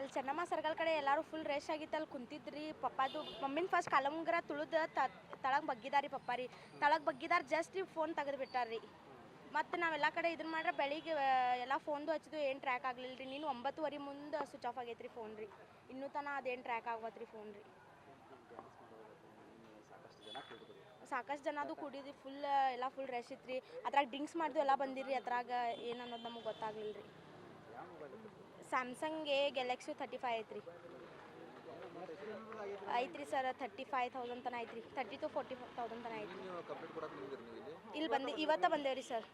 ಅಲ್ಲಿ ಚೆನ್ನಮ್ಮ ಸರ್ಕಲ್ ಕಡೆ ಎಲ್ಲರೂ ಫುಲ್ ರೇಷ್ ಆಗಿತ್ತು. ಅಲ್ಲಿ ಕುಂತಿದ್ರಿ. ಪಪ್ಪಾದು ಮಮ್ಮಿನ ಫಸ್ಟ್ ಕಲಂಗ್ರ ತುಳಿದ ತಳಗ್ ಬಗ್ಗಿದಾರಿ ಪಪ್ಪಾರಿ. ತಳಗ್ ಬಗ್ಗಿದಾರ ಜಸ್ಟ್ ಫೋನ್ ತೆಗೆದು ಬಿಟ್ಟಾರ್ರಿ. ಮತ್ತು ನಾವೆಲ್ಲ ಕಡೆ ಇದನ್ನ ಮಾಡ್ರೆ ಬೆಳಿಗ್ಗೆ ಎಲ್ಲ ಫೋನ್ದು ಹಚ್ಚಿದ್ದು ಏನು ಟ್ರ್ಯಾಕ್ ಆಗಲಿಲ್ಲ ರೀ ನೀನು ಒಂಬತ್ತುವರೆ ಮುಂದೆ ಸ್ವಿಚ್ ಆಫ್ ಆಗೈತೆ ರೀ ಫೋನ್ ರೀ. ಇನ್ನೂ ತನಕ ಅದೇನು ಟ್ರ್ಯಾಕ್ ಆಗತ್ತೆ ರೀ ಫೋನ್ ರೀ. ಸಾಕಷ್ಟು ಜನ ಅದು ಕುಡಿದ್ರಿ. ಫುಲ್ ಎಲ್ಲ ಫುಲ್ ರೆಶ್ ಇತ್ತು ರೀ ಅದ್ರಾಗ ಡ್ರಿಂಕ್ಸ್ ಮಾಡಿದ್ವಿ ಎಲ್ಲ ಬಂದಿರಿ ಅದ್ರಾಗ ಏನು ಅನ್ನೋದು ನಮಗೆ ಗೊತ್ತಾಗ್ಲಿಲ್ಲ ರೀ Samsung A Galaxy thirty five ಐತ್ರಿ. ಐತ್ರಿ ಸರ್ ತರ್ಟಿ ಫೈವ್ ತೌಸಂಡ್ ತನ ಐತ್ರಿ. ತರ್ಟಿ ಟು ಫೋರ್ಟಿ ತೌಸಂಡ್ ತನ ಐತ್ರಿ. ಇಲ್ಲಿ? ಬಂದು ಇವತ್ತ ಬಂದೇವ್ರಿ sir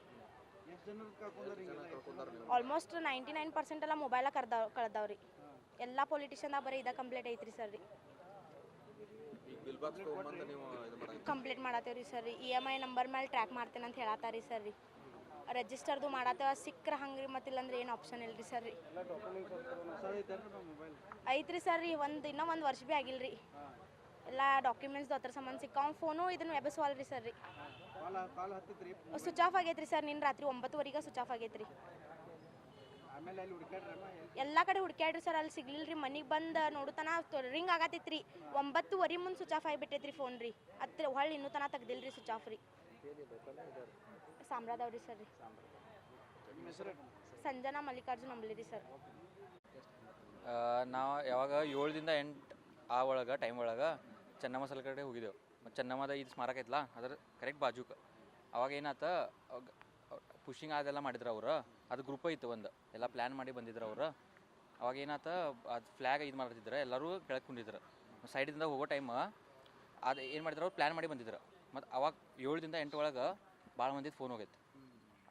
almost ninety nine percent ಎಲ್ಲ ಮೊಬೈಲ ಕರ್ದಾವ್ ಕಳ್ದಾವ್ರಿ. ಎಲ್ಲ ಪೊಲಿಟಿಷನ್ದಾಗ ಬರೀ ಇದ ಕಂಪ್ಲೇಂಟ್ ಐತ್ರಿ ಸರ್ ರೀ. Complaint ಮಾಡತ್ತೇವ್ರಿ sir E M I number ಮೇಲೆ ಟ್ರ್ಯಾಕ್ ಮಾಡ್ತೇನೆ ಅಂತ ಹೇಳತ್ತಾರಿ ಸರ್ ರೀ. ರಿಜಿಸ್ಟರ್ದು ಮಾಡತ್ತೇವ ಸಿಕ್ಕರೆ ಹಂಗ್ರಿ ಮತ್ತಿಲ್ಲ ಅಂದ್ರೆ ಏನು ಆಪ್ಷನ್ ಇಲ್ರಿ ಸರ್ ರೀ ಐತ್ರಿ ಸರ್ ರೀ ಒಂದು ಇನ್ನೂ ಒಂದು ವರ್ಷ ಭೀ ಆಗಿಲ್ರಿ. ಎಲ್ಲ ಡಾಕ್ಯುಮೆಂಟ್ಸ್ ಅದ್ರ ಸಂಬಂಧ ಸಿಕ್ಕಾವ್ ಫೋನು ಇದನ್ನು ಎಬಸ್ವಾಲ್ರಿ ಸರ್ ರೀ. ಸ್ವಿಚ್ ಆಫ್ ಆಗೈತ್ರಿ ಸರ್ ನಿನ್ನ ರಾತ್ರಿ ಒಂಬತ್ತುವರೆಗೆ ಸ್ವಿಚ್ ಆಫ್ ಆಗೈತ್ರಿ. ಎಲ್ಲ ಕಡೆ ಹುಡ್ಕ್ಯಾಡ್ರಿ ಸರ್ ಅಲ್ಲಿ ಸಿಗ್ಲಿಲ್ಲ ರೀ ಮನೆಗೆ ಬಂದು ನೋಡುತನ ರಿಂಗ್ ಆಗತ್ತೈತ್ರಿ. ಒಂಬತ್ತುವರೆ ಮುಂದೆ ಸ್ವಿಚ್ ಆಫ್ ಆಗಿಬಿಟ್ಟೈತ್ರಿ ಫೋನ್ ರೀ. ಹತ್ತಿರ ಹೊಳ್ಳಿ ಇನ್ನೂ ತನ ರೀ ಸ್ವಿಚ್ ಆಫ್ ರೀ. ಸಾಮ್ರಾದವ್ರಿ ಸರ್ ರೀ. ಸಂಜನಾ ಮಲ್ಲಿಕಾರ್ಜುನ್ ಅಂಬ್ಲಿ ರೀ ಸರ್ ನಾವು ಯಾವಾಗ ಏಳರಿಂದ ಎಂಟು ಆ ಒಳಗೆ ಟೈಮ್ ಒಳಗೆ ಚೆನ್ನಮ್ಮ ಸಲ ಕಡೆ ಹೋಗಿದ್ದೆವು. ಮತ್ತು ಚೆನ್ನಮ್ಮದ ಇದು ಸ್ಮಾರಕ ಐತಲ್ಲ ಅದ್ರ ಕರೆಕ್ಟ್ ಬಾಜುಕ. ಅವಾಗ ಏನಾತ ಪುಷಿಂಗ್ ಅದೆಲ್ಲ ಮಾಡಿದ್ರು ಅವ್ರು. ಅದು ಗ್ರೂಪ್ ಇತ್ತು ಒಂದು. ಎಲ್ಲ ಪ್ಲ್ಯಾನ್ ಮಾಡಿ ಬಂದಿದ್ರು ಅವರು. ಅವಾಗ ಏನಾತ ಅದು ಫ್ಲ್ಯಾಗ್ ಇದು ಮಾಡ್ತಿದ್ರು ಎಲ್ಲರೂ ಕೆಳಗೆ ಕುಂಡಿದ್ರು ಸೈಡಿಂದ ಹೋಗೋ ಟೈಮ್ ಅದು ಏನು ಮಾಡಿದ್ರು ಅವ್ರು ಪ್ಲ್ಯಾನ್ ಮಾಡಿ ಬಂದಿದ್ರು. ಮತ್ತು ಅವಾಗ ಏಳರಿಂದ ಎಂಟು ಒಳಗೆ ಭಾಳ ಮಂದಿದು ಫೋನ್ ಹೋಗೈತೆ.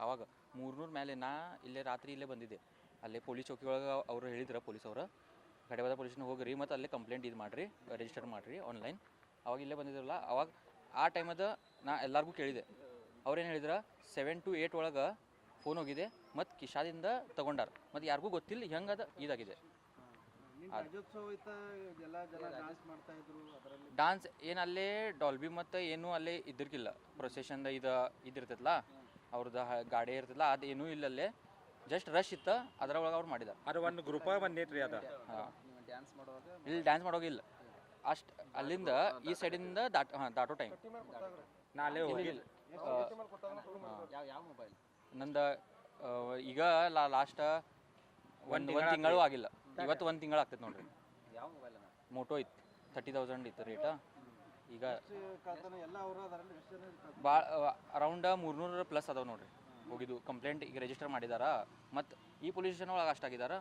ಅವಾಗ ಮೂರ್ನೂರು ಮೇಲೆ ನಾ ಇಲ್ಲೇ ರಾತ್ರಿ ಇಲ್ಲೇ ಬಂದಿದ್ದೆ. ಅಲ್ಲೇ ಪೊಲೀಸ್ ಚೌಕಿ ಒಳಗೆ ಅವರು ಹೇಳಿದ್ರು ಪೊಲೀಸ್ ಅವರು, ಕಡೆವಾದ ಪೊಲೀಸ್ನ ಹೋಗ್ರಿ ಮತ್ತು ಅಲ್ಲೇ ಕಂಪ್ಲೇಂಟ್ ಇದು ಮಾಡಿರಿ ರಿಜಿಸ್ಟರ್ ಮಾಡಿರಿ ಆನ್ಲೈನ್ ಅವಾಗ ಇಲ್ಲೇ ಬಂದಿದ್ರಲ್ಲ, ಅವಾಗ ಆ ಟೈಮದ ನಾ ಎಲ್ಲರಿಗೂ ಕೇಳಿದೆ. ಅವ್ರೇನು ಹೇಳಿದ್ರು ಸೆವೆನ್ ಟು ಏಯ್ಟ್ ಒಳಗೆ ಫೋನ್ ಹೋಗಿದೆ, ಮತ್ತು ಕಿಶಾದಿಂದ ತಗೊಂಡಾರ. ಮತ್ತು ಯಾರಿಗೂ ಗೊತ್ತಿಲ್ಲ ಹೆಂಗದ ಇದಾಗಿದೆ. ಡಾನ್ಸ್ ಏನು ಅಲ್ಲೇ ಡಾಲ್ಬಿ ಮತ್ತು ಏನೂ ಅಲ್ಲೇ ಇದ್ದಿರ್ಕಿಲ್ಲ. ಪ್ರೊಸೆಷನ್ದ ಇದು ಇದಿರ್ತೈತಲ್ಲ ಅವ್ರದ್ದು ಗಾಡಿ ಇರ್ತೈತಲ್ಲ ಅದು ಏನೂ ಇಲ್ಲ ಅಲ್ಲೇ ಜಸ್ಟ್ ರಶ್ ಇತ್ತು ಅದ್ರೊಳಗೆ ಅವ್ರು ಮಾಡಿದಾರೆ. ಅದು ಒಂದು ಗ್ರೂಪ ಬಂದೈತ್ರಿ ಅದ. ಇಲ್ಲಿ ಡ್ಯಾನ್ಸ್ ಮಾಡೋಗಿಲ್ಲ ಅಷ್ಟು ಅಲ್ಲಿಂದ ಈ ಸೈಡಿಂದ ದಾಟ ಹಾಂ ದಾಟೋ ಟೈಮ್ ನಾ ಹೋಗಿಲ್ಲ ಯಾವ ಯಾವ ಮೊಬೈಲ್ ನಂದು ಈಗ ಲಾ ಲಾಸ್ಟ್ ಒಂದು ಒಂದು ತಿಂಗಳು ಆಗಿಲ್ಲ. ಇವತ್ತು ಒಂದು ತಿಂಗಳು ಆಗ್ತೈತೆ ನೋಡ್ರಿ. ಯಾವ ಮೊಬೈಲ್ ಮೋಟೋ ಇತ್ತು ತರ್ಟಿ ತೌಸಂಡ್ ಇತ್ತು ರೇಟ ಈಗ ಭಾಳ ಅರೌಂಡ್ ಮೂರ್ನೂರ ಪ್ಲಸ್ ಅದಾವೆ ನೋಡ್ರಿ. ಹೋಗಿದ್ದು ಕಂಪ್ಲೇಂಟ್ ಈಗ ರಿಜಿಸ್ಟರ್ ಮಾಡಿದಾರ ಮತ್ತು ಈ ಪೊಲೀಸ್ ಸ್ಟೇಷನ್ ಒಳಗೆ ಅಷ್ಟಾಗಿದಾರ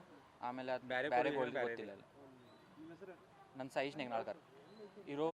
ಆಮೇಲೆ ಬೇರೆ. ಗೋಲ್ಡ್ ಗೊತ್ತಿಲ್ಲ ನನ್ನ ಸೈಜ್ ನೆಗ್ನಾಳ್ಕರ್ ಇರೋ